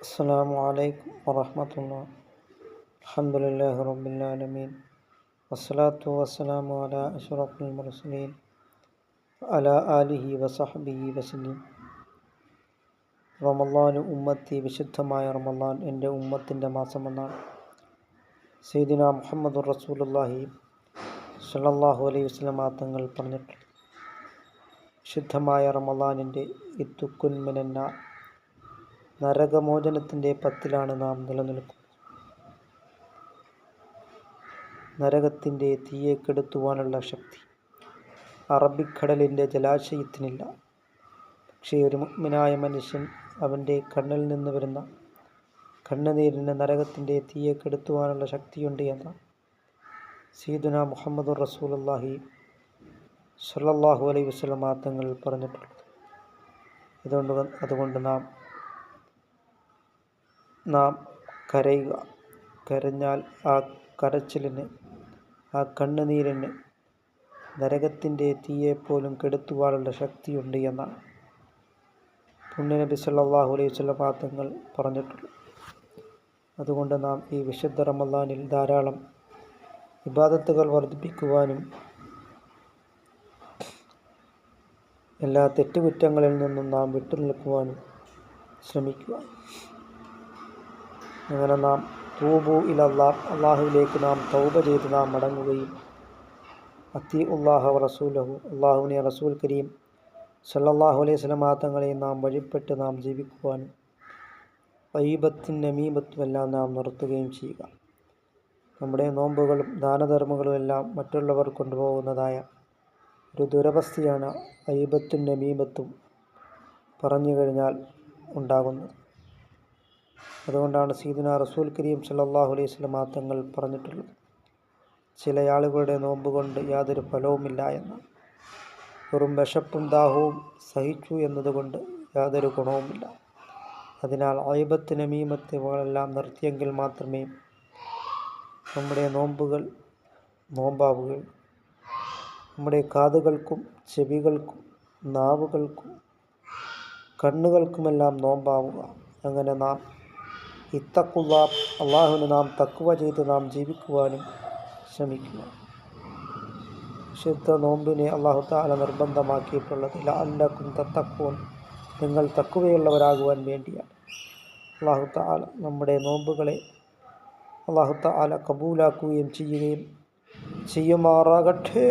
السلام عليكم ورحمة الله الحمد لله رب العالمين والصلاة والسلام على أشرف المرسلين وعلى آله وصحبه وسلم റമലാൻ ഉമ്മത്തി വിശുദ്ധമായ റമലാൻ എൻ്റെ ഉമ്മത്തിൻ്റെ മാസമെന്നാണ് സീദിന മുഹമ്മദ് റസൂലുല്ലാഹി സല്ലല്ലാഹു അലൈഹി വസല്ലമ തങ്ങൾ പറഞ്ഞിട്ടുള്ളത് വിശുദ്ധമായ റമലാനിൻ്റെ ഇത്തുക്കുൻമിനെന്ന നരകമോചനത്തിന്റെ പത്തിലാണ് നാം നിലനിൽക്കുന്നത്. നരകത്തിന്റെ തീയെ കെടുത്തുവാനുള്ള ശക്തി. അറബിക്കടലിന്റെ ജലാശയത്തിനില്ല. പക്ഷേ ഒരു മുഗ്മിനായ മനുഷ്യൻ അവന്റെ കണ്ണിൽ നിന്ന് വരുന്ന കണ്ണുനീരിന് നരകത്തിന്റെ തീയെ കെടുത്തുവാനുള്ള ശക്തിയുണ്ട് എന്ന് സീദുന മുഹമ്മദ് റസൂലുള്ളാഹി സല്ലാഹു അലൈഹി വസല്ലമ തങ്ങൾ പറഞ്ഞിട്ടുള്ളത് ഇതുകൊണ്ട് അതുകൊണ്ട് നാം നാം കരയുക. കരഞ്ഞാൽ ആ കരച്ചിലിന് ആ കണ്ണുനീരിന് നരകത്തിന്റെ തീയെപ്പോലും കെടുത്തുവാനുള്ള ശക്തിയുണ്ട് എന്നാണ്. പുണ്യനബി സല്ലാഹു അലൈഹി ചില പാത്രങ്ങൾ പറഞ്ഞിട്ടുള്ളത് അതുകൊണ്ട് നാം ഈ വിശുദ്ധ റമദാനിൽ ധാരാളം വിവാദത്തുകൾ വർദ്ധിപ്പിക്കുവാനും എല്ലാ തെറ്റുകുറ്റങ്ങളിൽ നിന്നും നാം വിട്ടുനിൽക്കുവാനും ശ്രമിക്കുക. അങ്ങനെ നാം തൂബു ഇലല്ലാഹ് അള്ളാഹുവിലേക്ക് നാം തൗബ ചെയ്ത് നാം മടങ്ങുകയും അത്തി ഉള്ളാഹ റസൂലഹു അള്ളാഹുവിനെ റസൂൽ കരീം സല്ലാഹു അലൈഹി സ്വലമാ തങ്ങളെ നാം വഴിപ്പെട്ട് നാം ജീവിക്കുവാനും വൈബത്തും നമീബത്തും എല്ലാം നാം നിർത്തുകയും ചെയ്യുക. നമ്മുടെ നോമ്പുകളും ദാനധർമ്മങ്ങളും എല്ലാം മറ്റുള്ളവർ കൊണ്ടുപോകുന്നതായ ഒരു ദുരവസ്ഥയാണ് അയ്യബത്തും നമീബത്തും പറഞ്ഞു കഴിഞ്ഞാൽ ഉണ്ടാകുന്നത്. അതുകൊണ്ടാണ് സീദുന റസൂൽ കരീം സല്ലല്ലാഹു അലൈഹി വസല്ലമ തങ്ങൾ പറഞ്ഞിട്ടുള്ളത്. ചില ആളുകളുടെ നോമ്പ് കൊണ്ട് യാതൊരു ഫലവുമില്ല എന്ന്. വെറും വിശപ്പും ദാഹവും സഹിച്ചു എന്നതുകൊണ്ട് യാതൊരു ഗുണവുമില്ല. അതിനാൽ ആയിബത്ത് നമീമത്ത് ഇവകളെല്ലാം നിർത്തിയെങ്കിൽ മാത്രമേ നമ്മുടെ നോമ്പുകൾ നോമ്പാവുകയുള്ളൂ. നമ്മുടെ കാതുകൾക്കും ചെവികൾക്കും നാവുകൾക്കും കണ്ണുകൾക്കുമെല്ലാം നോമ്പാവുക. അങ്ങനെ നാം ഇത്തക്കുള്ള അള്ളാഹുവിന് നാം തക്കുവ ചെയ്ത് നാം ജീവിക്കുവാനും ശ്രമിക്കുക വിശുദ്ധ നോമ്പിനെ അള്ളാഹു താല നിർബന്ധമാക്കിയിട്ടുള്ളത് ലാല്ലക്കും തത്തക്കോൻ നിങ്ങൾ തക്കുവയുള്ളവരാകുവാൻ വേണ്ടിയാണ്. അള്ളാഹു താല നമ്മുടെ നോമ്പുകളെ അള്ളാഹു താല കബൂലാക്കുകയും ചെയ്യുകയും ചെയ്യുമാറാകട്ടെ.